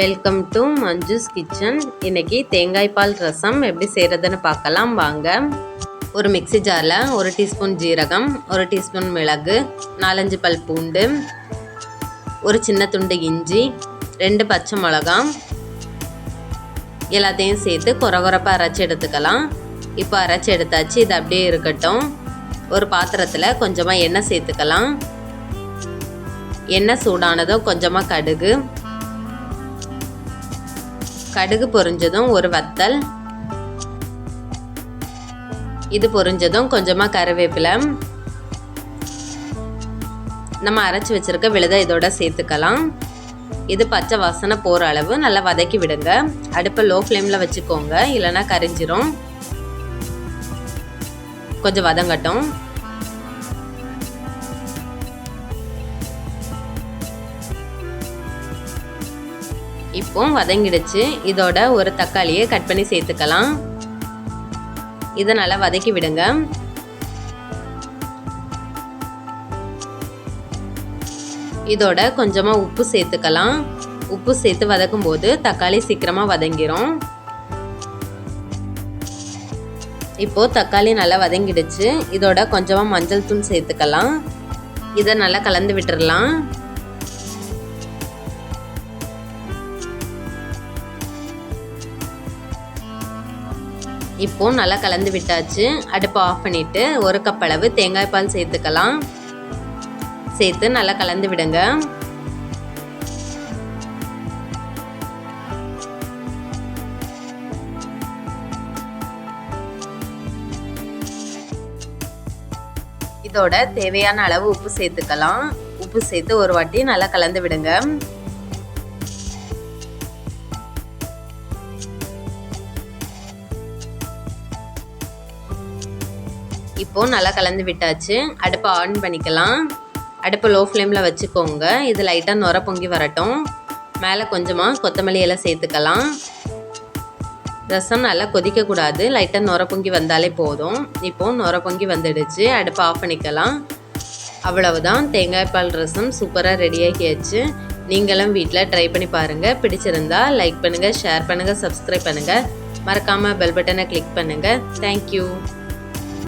Welcome to Manju's kitchen இன்னைக்கு தேங்காய் பால் ரசம் எப்படி செய்கிறதுன்னு பார்க்கலாம். வாங்க. ஒரு மிக்ஸி ஜாரில் ஒரு டீஸ்பூன் ஜீரகம் ஒரு டீஸ்பூன் மிளகு நாலஞ்சு பல் பூண்டு ஒரு சின்ன துண்டு இஞ்சி ரெண்டு பச்சை மிளகாம் எல்லாத்தையும் சேர்த்து குறகுறப்பாக அரைச்சி எடுத்துக்கலாம். இப்போ அரைச்சி எடுத்தாச்சு. இது அப்படியே இருக்கட்டும். ஒரு பாத்திரத்தில் கொஞ்சமாக எண்ணெய் சேர்த்துக்கலாம். எண்ணெய் சூடானதும் கொஞ்சமாக கடுகு கடுகு பொரிஞ்சதும் ஒரு வத்தல். இது பொரிஞ்சதும் கொஞ்சமாக கருவேப்பிலை. நம்ம அரைச்சி வச்சிருக்க விழுதை இதோட சேர்த்துக்கலாம். இது பச்சை வாசனை போகிற அளவு நல்லா வதக்கி விடுங்க. அடுப்பை லோ ஃப்ளேமில் வச்சுக்கோங்க. இல்லைன்னா கரிஞ்சிரும். கொஞ்சம் வதங்கட்டும். இப்போ வதங்கிடுச்சு. இதோட ஒரு தக்காளியை கட் பண்ணி சேர்த்துக்கலாம். இதை நல்லா வதக்கி விடுங்க. இதோட கொஞ்சமாக உப்பு சேர்த்துக்கலாம். உப்பு சேர்த்து வதக்கும் போது தக்காளி சீக்கிரமாக வதங்கிரும். இப்போ தக்காளி நல்லா வதங்கிடுச்சு. இதோட கொஞ்சமாக மஞ்சள் தூள் சேர்த்துக்கலாம். இதை நல்லா கலந்து விட்டுடலாம் இப்போது நல்லா கலந்து விட்டாச்சு. அடுப்பை ஆஃப் பண்ணிவிட்டு ஒரு கப் அளவு தேங்காய் பால் சேர்த்துக்கலாம். சேர்த்து நல்லா கலந்து விடுங்க. இதோட தேவையான அளவு உப்பு சேர்த்துக்கலாம். உப்பு சேர்த்து ஒரு வாட்டி நல்லா கலந்து விடுங்க. இப்போ நல்லா கலந்து விட்டாச்சு. அடுப்பை ஆன் பண்ணிக்கலாம். அடுப்பை லோ ஃப்ளேமில் வச்சுக்கோங்க. இது லைட்டாக நுர பொங்கி வரட்டும். மேலே கொஞ்சமாக கொத்தமல்லி எல்லாம் சேர்த்துக்கலாம். ரசம் நல்லா கொதிக்கக்கூடாது லைட்டாக நுர பொங்கி வந்தாலே போதும். இப்போது நுர பொங்கி வந்துடுச்சு. அடுப்பை ஆஃப் பண்ணிக்கலாம். அவ்வளவுதான். தேங்காய் பால் ரசம் சூப்பராக ரெடியாகியாச்சு நீங்களும் வீட்டில் ட்ரை பண்ணி பாருங்கள் பிடிச்சிருந்தா லைக் பண்ணுங்கள் ஷேர் பண்ணுங்கள் சப்ஸ்கிரைப் பண்ணுங்கள் மறக்காமல் பெல் பட்டனை கிளிக் பண்ணுங்கள் தேங்க்யூ